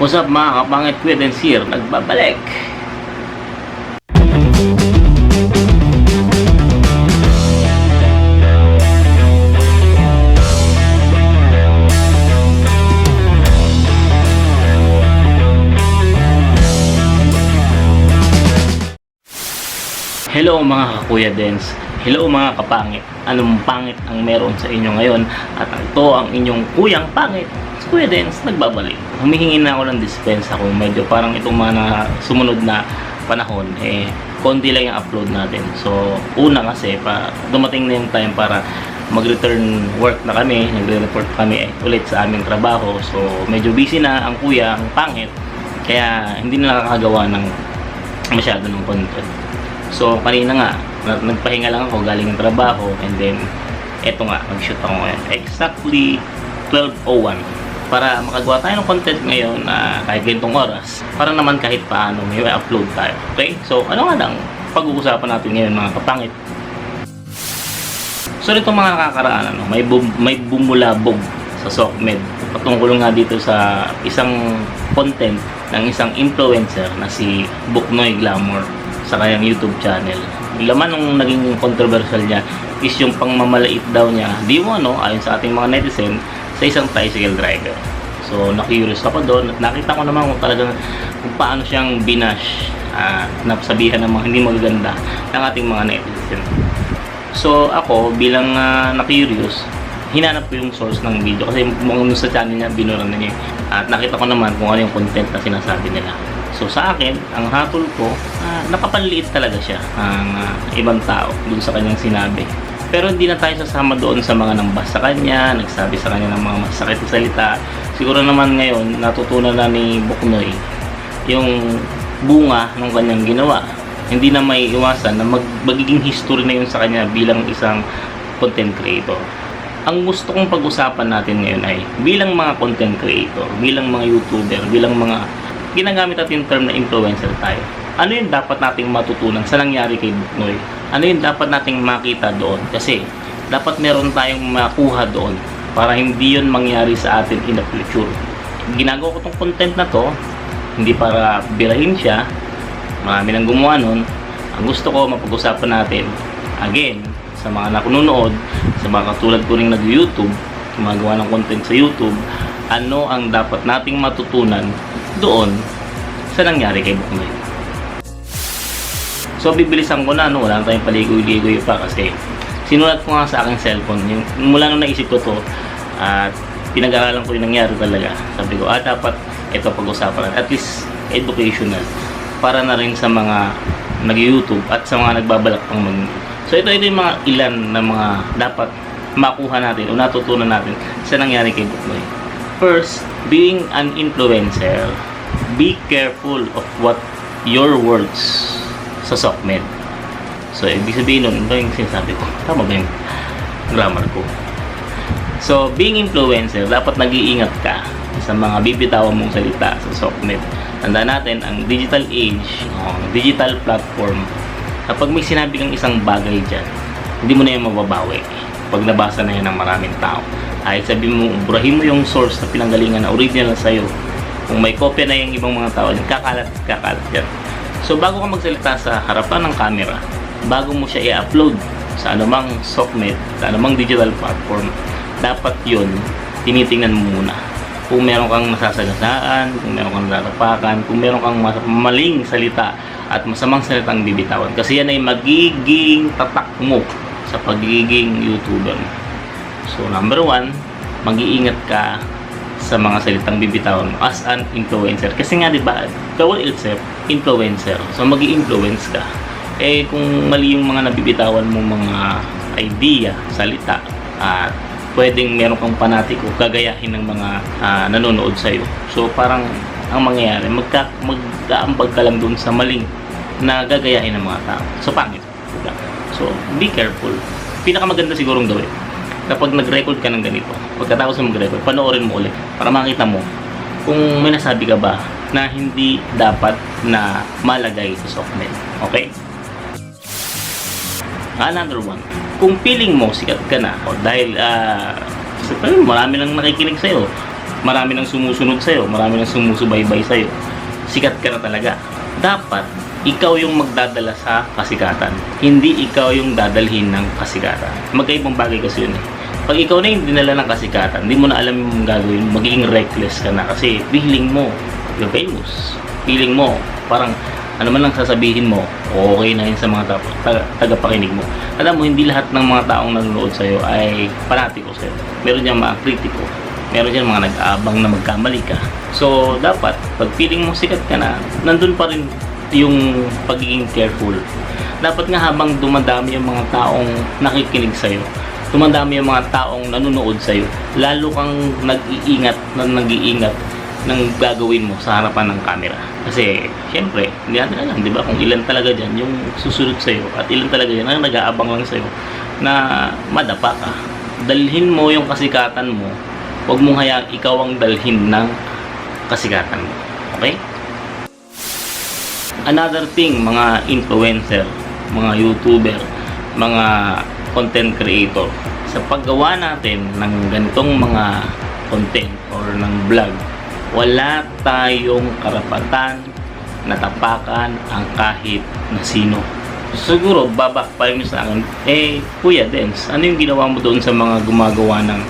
What's up mga kapangit Kuya Densir? Nagbabalik! Hello mga kakuya Dens. Hello mga kapangit. Anong pangit ang meron sa inyo ngayon? At ito ang inyong kuyang pangit. Kuya Dens, nagbabalik. Humihingi na ako ng dispensa kung medyo parang itong mga sumunod na panahon, eh, konti lang yung upload natin. So, una kasi, pa, dumating na yung time para mag-return work na kami, nagre-report kami eh, ulit sa aming trabaho. So, medyo busy na ang kuya, ang pangit. Kaya, hindi na nakakagawa ng masyado ng content. So, kanina nga, na- nagpahinga lang ako galing ng trabaho and then, eto nga, nag-shoot ako ngayon. Exactly 12.01 para makagawa tayo ng content ngayon na kahit ganitong oras para naman kahit paano may upload tayo. Okay? So, ano nga lang pag-uusapan natin ngayon mga kapangit? So, nito mga nakakaraan, ano, may, bum- may bumulabog sa SOCMED patungkol nga dito sa isang content ng isang influencer na si Buknoy Glamour sa kanyang YouTube channel. Laman nung naging controversial niya is yung pangmamalait daw niya, di mo ano, ayon sa ating mga netizen, sa isang tricycle driver. So, na-curious ako doon at nakita ko naman kung talagang kung paano siyang binash at nasabihan ng mga hindi magaganda ng ating mga netizen. So ako bilang uh, na-curious, hinanap ko yung source ng video kasi mukhang sa channel niya binura na niya. eh. At nakita ko naman kung ano yung content na sinasabi nila. So sa akin, ang hatol ko, uh, napapanliit talaga siya ang ah, ibang tao dun sa kanyang sinabi. Pero hindi na tayo sasama doon sa mga nambas sa kanya, nagsabi sa kanya ng mga masakit na salita. Siguro naman ngayon, natutunan na ni Buknoy yung bunga ng kanyang ginawa. Hindi na may iwasan na mag, magiging history na yun sa kanya bilang isang content creator. Ang gusto kong pag-usapan natin ngayon ay bilang mga content creator, bilang mga YouTuber, bilang mga ginagamit natin yung term na influencer tayo. Ano yung dapat nating matutunan sa nangyari kay Buknoy? Ano yung dapat nating makita doon? Kasi dapat meron tayong makuha doon para hindi yun mangyari sa atin in the future. Ginagawa ko tong content na to hindi para birahin siya marami nang gumawa nun ang gusto ko mapag-usapan natin again sa mga nakununood sa mga katulad ko rin nag-youtube gumagawa ng content sa youtube ano ang dapat nating matutunan doon sa nangyari kay Buknoy so bibilisan ko na no? Wala na tayong paligoy-ligoy pa kasi sinulat ko nga sa aking cellphone. Yung mula nung naisip ko to at pinag-aralan ko yung nangyari talaga. Sabi ko ah dapat ito pag-usapan at least educational para na rin sa mga nag-YouTube at sa mga nagbabalak pang mag So ito ito yung mga ilan na mga dapat makuha natin o natutunan natin sa nangyari kay Buknoy. First, being an influencer, be careful of what your words sa SOCMED. So, ibig sabihin nun, ito yung sinasabi ko. Tama ba yung grammar ko? So, being influencer, dapat nag-iingat ka sa mga bibitawan mong salita sa SOCMED. Tanda natin, ang digital age, ang digital platform, kapag may sinabi kang isang bagay dyan, hindi mo na yan mababawi. Pag nabasa na yan ng maraming tao. Ay sabi mo, burahin mo yung source na pinanggalingan na original sa'yo. Kung may kopya na yung ibang mga tao, kakalat at kakalat yan. So, bago ka magsalita sa harapan ng camera, bago mo siya i-upload sa anumang SOCMED, sa anumang digital platform, dapat yun, tinitingnan mo muna. Kung meron kang nasasagasaan, kung meron kang narapakan, kung meron kang maling salita at masamang salitang bibitawan. Kasi yan ay magiging tatak mo sa pagiging YouTuber. So, number one, mag-iingat ka sa mga salitang bibitawan mo as an influencer. Kasi nga, di ba, the word itself, influencer. So, mag influence ka. Eh, kung mali yung mga nabibitawan mo mga idea, salita, at pwedeng meron kang panatiko, gagayahin ng mga ah, nanonood sa'yo. So, parang ang mangyayari, magka, mag-aambag ka lang dun sa maling na gagayahin ng mga tao. So, pangit. Diba? So, be careful. Pinakamaganda sigurong gawin kapag nag-record ka ng ganito, pagkatapos mo mag-record, panoorin mo ulit para makita mo kung may nasabi ka ba na hindi dapat na malagay sa SOCMED. Okay? Another one, kung feeling mo sikat ka na o dahil uh, marami nang nakikinig sa'yo, marami nang sumusunod sa'yo, marami nang sumusubaybay sa'yo, sikat ka na talaga. Dapat, ikaw yung magdadala sa kasikatan. Hindi ikaw yung dadalhin ng kasikatan. Magkaibang bagay kasi yun eh. Pag ikaw na yung dinala ng kasikatan, hindi mo na alam yung gagawin, magiging reckless ka na kasi feeling mo, you're famous. Feeling mo, parang ano man lang sasabihin mo, okay na yun sa mga taga- tagapakinig mo. Alam mo, hindi lahat ng mga taong nanonood sa'yo ay panatiko sa'yo. Meron diyang mga kritiko. Meron diyang mga nag-aabang na magkamali ka. So, dapat, pag feeling mo sikat ka na, nandun pa rin yung pagiging careful. Dapat nga habang dumadami yung mga taong nakikinig sa'yo, dumadami yung mga taong nanonood sa'yo, lalo kang nag-iingat na nag-iingat ng gagawin mo sa harapan ng camera. Kasi, syempre, hindi natin alam, di ba, kung ilan talaga dyan yung susunod sa'yo at ilan talaga dyan ang nag-aabang lang sa'yo na madapa ka. Dalhin mo yung kasikatan mo, huwag mong hayaang ikaw ang dalhin ng kasikatan mo. Okay? Another thing, mga influencer, mga YouTuber, mga content creator, sa paggawa natin ng ganitong mga content or ng vlog, wala tayong karapatan na tapakan ang kahit na sino. Siguro, babak pa rin sa akin, eh, Kuya Dens, ano yung ginawa mo doon sa mga gumagawa ng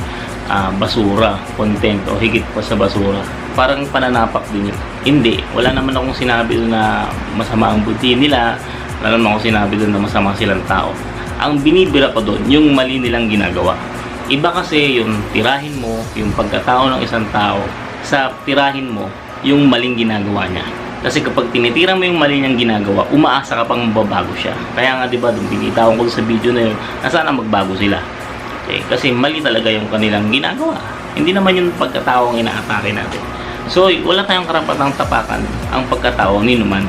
ah, basura, content, o higit pa sa basura? Parang pananapak din yun. Hindi, wala naman akong sinabi doon na masama ang buti nila, wala naman akong sinabi doon na masama silang tao. Ang binibira ko doon, yung mali nilang ginagawa. Iba kasi yung tirahin mo, yung pagkatao ng isang tao, sa tirahin mo, yung maling ginagawa niya. Kasi kapag tinitira mo yung mali niyang ginagawa, umaasa ka pang mababago siya. Kaya nga 'di ba, doon binitawan ko sa video na yun, na sana magbago sila. Okay? Kasi mali talaga yung kanilang ginagawa. Hindi naman yung pagkatao ang inaatake natin. So, wala tayong karapatang tapakan ang pagkatao ni Numan.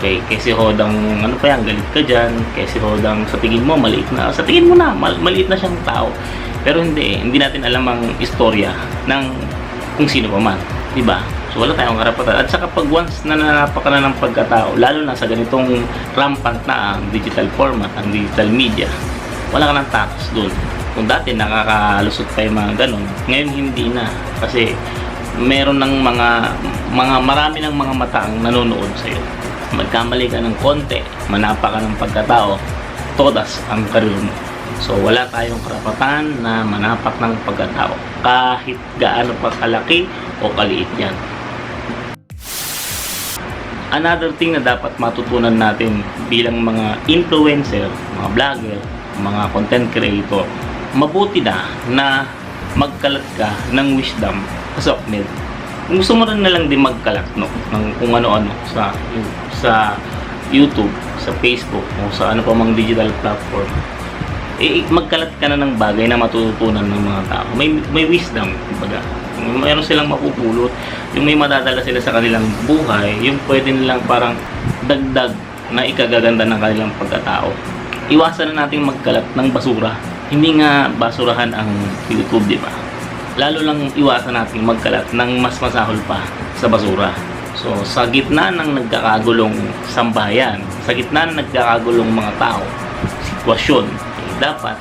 Okay, kasi hodang ano pa yan, galit ka dyan, kasi hodang sa tingin mo, maliit na, sa tingin mo na, mal- maliit na siyang tao. Pero hindi, hindi natin alam ang istorya ng kung sino pa man. di ba? So wala tayong karapatan. At saka pag once na nananapak ka na ng pagkatao, lalo na sa ganitong rampant na ang digital format, ang digital media, wala ka ng tax doon. Kung dati nakakalusot pa yung mga ganun, ngayon hindi na. Kasi meron ng mga, mga marami ng mga mata ang nanonood sa'yo. Magkamali ka ng konti, manapa ka ng pagkatao, todas ang karir mo. So wala tayong karapatan na manapak ng pagkatao kahit gaano pa kalaki o kaliit yan. Another thing na dapat matutunan natin bilang mga influencer, mga vlogger, mga content creator, mabuti na na magkalat ka ng wisdom sa Okmed. Gusto mo rin na lang din magkalat no, ng kung ano-ano sa sa YouTube, sa Facebook, o sa ano pa mang digital platform, eh, magkalat ka na ng bagay na matututunan ng mga tao. May, may wisdom, kumbaga. Mayroon silang mapupulot. Yung may madadala sila sa kanilang buhay, yung pwede nilang parang dagdag na ikagaganda ng kanilang pagkatao. Iwasan na natin magkalat ng basura. Hindi nga basurahan ang YouTube, di ba? Lalo lang iwasan natin magkalat ng mas masahol pa sa basura. So, sa gitna ng nagkakagulong sambayan, sa gitna ng nagkakagulong mga tao, sitwasyon, eh, dapat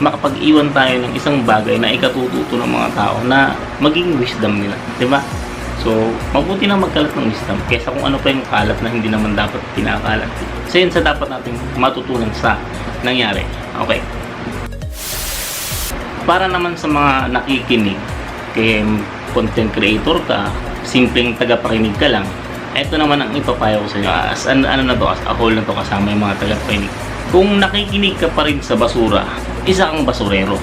makapag-iwan tayo ng isang bagay na ikatututo ng mga tao na maging wisdom nila. Di ba? So, mabuti na magkalat ng wisdom kaysa kung ano pa yung kalat na hindi naman dapat pinakalat. So, yun sa dapat nating matutunan sa nangyari. Okay. Para naman sa mga nakikinig, kay content creator ka, simpleng tagapakinig ka lang, ito naman ang ipapayo ko sa inyo. As, ano, ano na to, as a whole na to kasama yung mga tagapakinig. Kung nakikinig ka pa rin sa basura, isa kang basurero.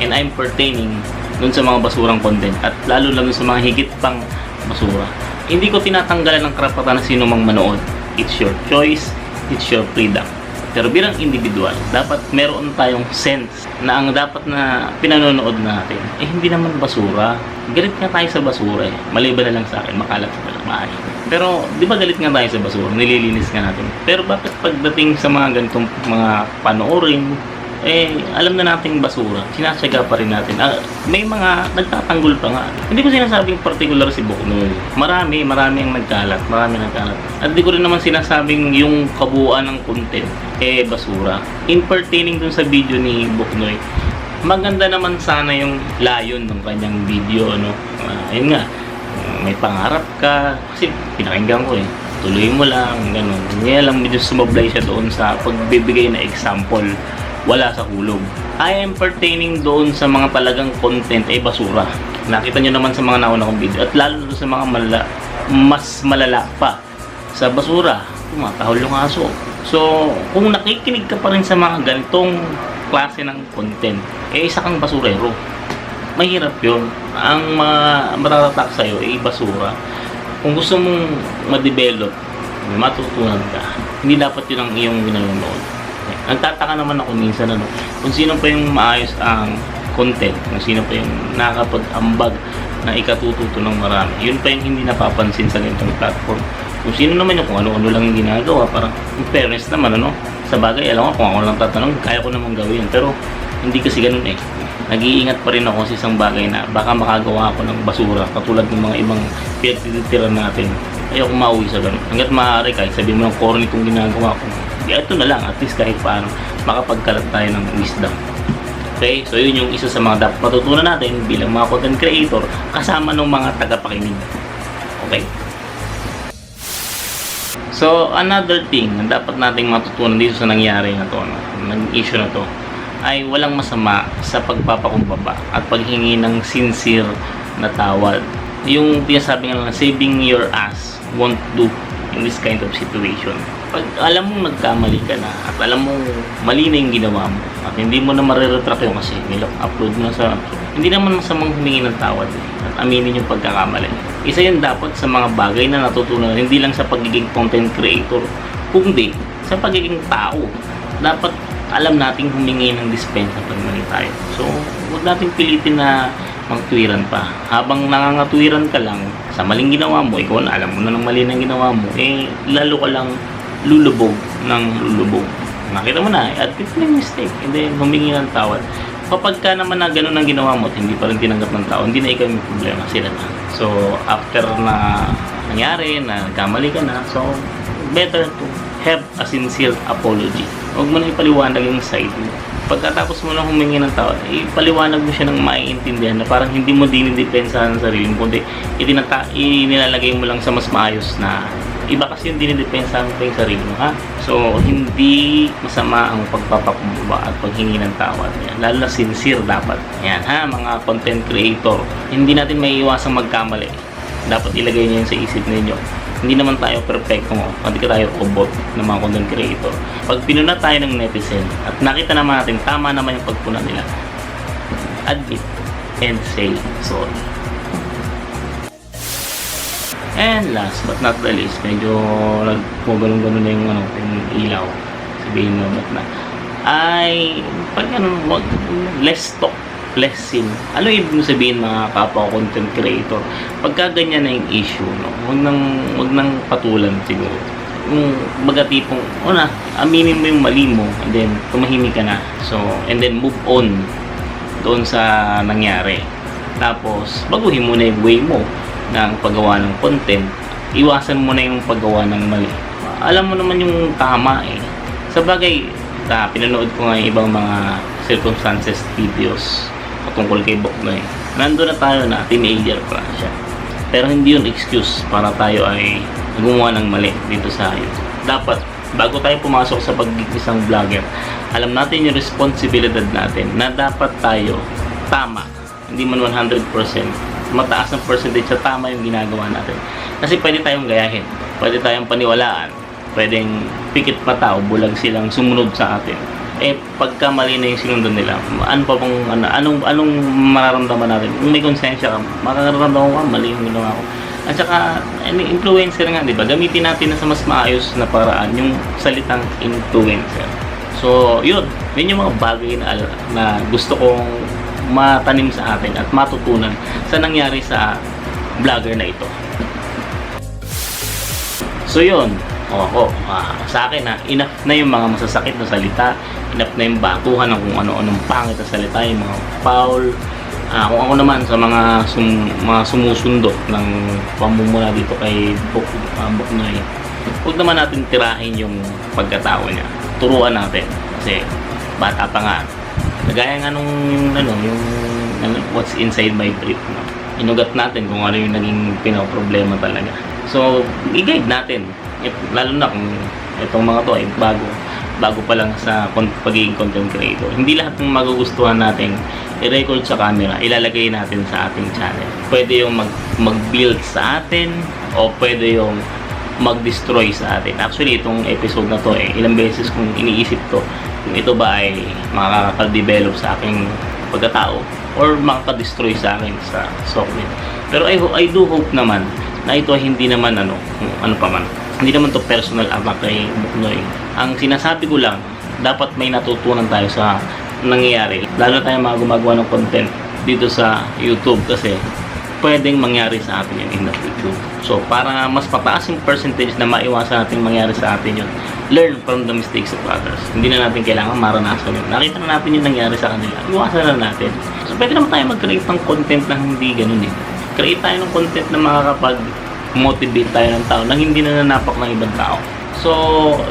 And I'm pertaining dun sa mga basurang content at lalo lang sa mga higit pang basura. Hindi ko tinatanggalan ng karapatan na sino mang manood. It's your choice, it's your freedom. Pero bilang individual, dapat meron tayong sense na ang dapat na pinanonood natin, eh hindi naman basura. Galit nga tayo sa basura eh. Maliban na lang sa akin, makalat sa bahay. Pero, di ba galit nga tayo sa basura? Nililinis nga natin. Pero bakit pagdating sa mga ganitong mga panoorin, eh, alam na nating basura, sinasyaga pa rin natin. Ah, may mga nagtatanggol pa nga. Hindi ko sinasabing particular si Buknoy. Marami, marami ang nagkalat, marami nagkalat. At di ko rin naman sinasabing yung kabuuan ng content, eh, basura. In pertaining dun sa video ni Buknoy, maganda naman sana yung layon ng kanyang video, no? Ah, ayun nga, may pangarap ka, kasi pinakinggan ko eh. Tuloy mo lang, ganun. Ngayon lang medyo sumablay siya doon sa pagbibigay na example, wala sa hulog. I am pertaining doon sa mga talagang content ay basura. Nakita nyo naman sa mga nauna kong video at lalo sa mga malala, mas malala pa sa basura, tumatahol yung aso. So, kung nakikinig ka pa rin sa mga ganitong klase ng content, eh isa kang basurero. Mahirap yun. Ang mga mararatak sa'yo ay basura. Kung gusto mong ma-develop, matutunan ka, hindi dapat yun ang iyong ginanonood. Nagtataka naman ako minsan ano, kung sino pa yung maayos ang content, kung sino pa yung nakakapag-ambag na ikatututo ng marami. Yun pa yung hindi napapansin sa ganitong platform. Kung sino naman yung kung ano-ano lang yung ginagawa, parang in fairness naman ano, sa bagay, alam ko kung ako lang tatanong, kaya ko namang gawin. Pero hindi kasi ganun eh. Nag-iingat pa rin ako sa isang bagay na baka makagawa ako ng basura katulad ng mga ibang pinagtitira natin. Ayoko mauwi sa ganun. Hanggat maaari kahit sabihin mo ng corny itong ginagawa ko, ito na lang, at least kahit paano makapagkalat tayo ng wisdom. Okay, so yun yung isa sa mga dapat matutunan natin bilang mga content creator kasama ng mga tagapakinig. Okay? So, another thing na dapat nating matutunan dito sa nangyari na to, no, ng issue na to, ay walang masama sa pagpapakumbaba at paghingi ng sincere na tawad. Yung sinasabi nga lang, saving your ass won't do in this kind of situation. Pag alam mong nagkamali ka na at alam mong mali na yung ginawa mo at hindi mo na mariretract yun kasi nilok upload mo na sa hindi naman masamang humingi ng tawad eh, at aminin yung pagkakamali. Isa yan dapat sa mga bagay na natutunan hindi lang sa pagiging content creator kundi sa pagiging tao. Dapat alam nating humingi ng dispensa pag mali tayo. So, huwag nating pilitin na magtuwiran pa. Habang nangangatwiran ka lang sa maling ginawa mo, ikaw na alam mo na ng mali na ginawa mo, eh, lalo ka lang lulubog ng lulubog. Nakita mo na, admit mo yung mistake, and then humingi ng tawad. Kapag ka naman na ganun ang ginawa mo at hindi pa rin tinanggap ng tao, hindi na ikaw yung problema, sila na. So, after na nangyari, na nagkamali ka na, so, better to have a sincere apology. Huwag mo na ipaliwanag yung side mo. Pagkatapos mo nang humingi ng tawad, ipaliwanag mo siya ng maiintindihan na parang hindi mo dinidepensahan ang sarili mo, kundi itinata inilalagay mo lang sa mas maayos na iba kasi yung dinidepensahan pa yung sarili mo, ha? So, hindi masama ang pagpapakumbaba at paghingi ng tawad. Yan. Lalo na sincere dapat. Yan, ha? Mga content creator. Hindi natin may iwasang magkamali. Dapat ilagay niyo yun sa isip ninyo. Hindi naman tayo perfecto mo. Hindi ka tayo robot ng mga content creator. Pag pinuna tayo ng netizen at nakita naman natin tama naman yung pagpuna nila, admit and say sorry. And last but not the least, medyo nagpugalong-galong na yung, ano, yung ilaw. Sabihin mo ba't na. Ay, pag ano, wag, less talk, less sin. Ano ibig mo sabihin mga kapwa content creator? Pagka ganyan na yung issue, no, wag nang, wag nang patulan siguro. Yung baga tipong, una, aminin mo yung mali mo, and then tumahimik ka na. So, and then move on doon sa nangyari. Tapos, baguhin mo na yung way mo ng paggawa ng content. Iwasan mo na yung paggawa ng mali. Alam mo naman yung tama eh. Sa bagay, na pinanood ko nga yung ibang mga circumstances videos patungkol kay Boknoy. Nandun na tayo na teenager pa siya. Pero hindi yun excuse para tayo ay gumawa ng mali dito sa YouTube. Dapat, bago tayo pumasok sa pagiging isang vlogger, alam natin yung responsibilidad natin na dapat tayo tama. Hindi man 100%. Mataas ang percentage sa tama yung ginagawa natin. Kasi pwede tayong gayahin. Pwede tayong paniwalaan. Pwedeng pikit mata o bulag silang sumunod sa atin. Eh, pagka mali na yung sinundan nila, ano pa bang, ano, anong, anong mararamdaman natin? Kung may konsensya ka, makakaramdaman ka, mali yung ginawa ko. At saka, ano, influencer nga, di ba? Gamitin natin na sa mas maayos na paraan yung salitang influencer. So, yun. Yun yung mga bagay na, na gusto kong matanim sa atin at matutunan sa nangyari sa vlogger na ito. So, yun. O ako, ah, sa akin na enough na yung mga masasakit na salita, enough na yung batuhan ng kung ano-anong pangit na salita, yung mga foul, Ah, kung ako naman sa mga sum, mga sumusundot ng pamumula dito kay Bok, uh, Boknoy, huwag naman natin tirahin yung pagkatao niya. Turuan natin kasi bata pa nga. Kagaya nga nung, ano, yung, ano, what's inside my brief, no? Inugat natin kung ano yung naging pinaproblema talaga. So, i-guide natin. If, lalo na kung itong mga to ay bago bago pa lang sa pagiging content creator. Hindi lahat ng magugustuhan natin i-record sa camera, ilalagay natin sa ating channel. Pwede yung mag- mag-build sa atin o pwede yung mag-destroy sa atin. Actually, itong episode na to eh, ilang beses kong iniisip to kung ito ba ay makaka-develop sa aking pagkatao or makaka-destroy sa akin sa software. Pero I, I do hope naman na ito ay hindi naman ano, ano pa man. Hindi naman to personal attack kay Buknoy. Ang sinasabi ko lang, dapat may natutunan tayo sa nangyayari. Lalo na tayo mga gumagawa ng content dito sa YouTube kasi pwedeng mangyari sa atin yun in the future. So, para mas pataas yung percentage na maiwasan natin mangyari sa atin yun, learn from the mistakes of others. Hindi na natin kailangan maranasan yun. Nakita na natin yung nangyari sa kanila. Iwasan na natin. So, pwede naman tayo mag-create ng content na hindi ganun eh. Create tayo ng content na makakapag-motivate tayo ng tao na hindi na nanapak ng ibang tao. So,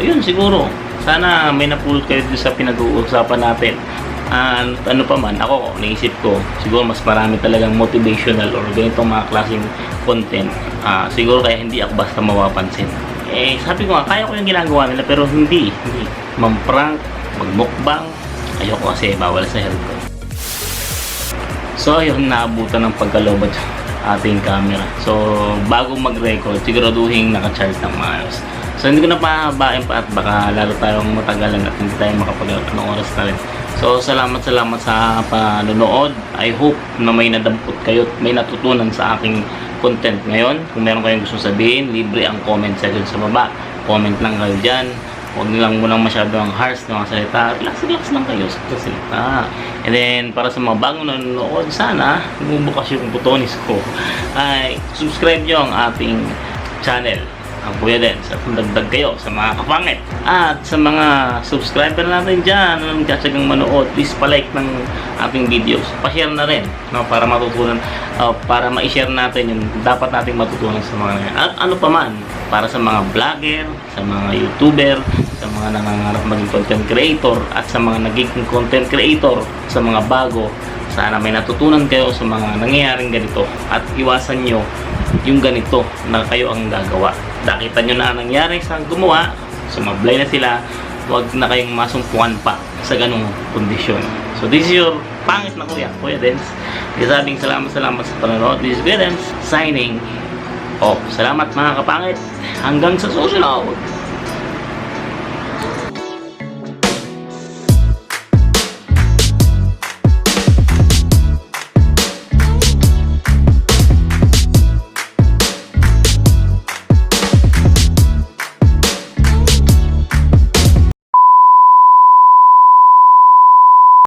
yun siguro. Sana may napulot kayo sa pinag-uusapan natin. And ano pa man, ako, naisip ko, siguro mas marami talagang motivational or ganitong mga klaseng content. Ah, siguro kaya hindi ako basta mapapansin. Eh, sabi ko nga, kaya ko yung ginagawa nila, pero hindi. Hindi. Mamprank, magmukbang, ayoko kasi bawal sa health ko. So, ayun, naabutan ng pagkalobot ating camera. So, bago mag-record, siguraduhin naka-charge ng maayos. So, hindi ko na pahabain pa at baka lalo tayong matagalan at hindi tayo makapag ng oras na rin. So, salamat salamat sa panonood. I hope na may nadampot kayo at may natutunan sa aking content ngayon. Kung meron kayong gusto sabihin, libre ang comment section sa baba. Comment lang kayo dyan. Huwag lang mo lang masyadong harsh na mga salita. Relax, relax lang kayo sa salita. And then, para sa mga bagong nanonood, sana, bumubukas yung butonis ko. Ay, subscribe nyo ang ating channel ang Kuya Dens at dagdag kayo sa mga kapangit at sa mga subscriber natin dyan na nagkatsagang manood please palike ng ating videos pa-share na rin no, para matutunan uh, para ma-share natin yung dapat nating matutunan sa mga at ano pa man para sa mga vlogger sa mga youtuber sa mga nangangarap maging content creator at sa mga nagiging content creator sa mga bago sana may natutunan kayo sa mga nangyayaring ganito at iwasan nyo yung ganito na kayo ang gagawa. Nakita nyo na ang nangyari sa gumawa, sumablay na sila, huwag na kayong masumpukan pa sa ganong kondisyon. So this is your pangit na kuya, Kuya Dens. Sabing salamat salamat sa panonood. This is Kuya Dens, signing off. Salamat mga kapangit. Hanggang sa susunod.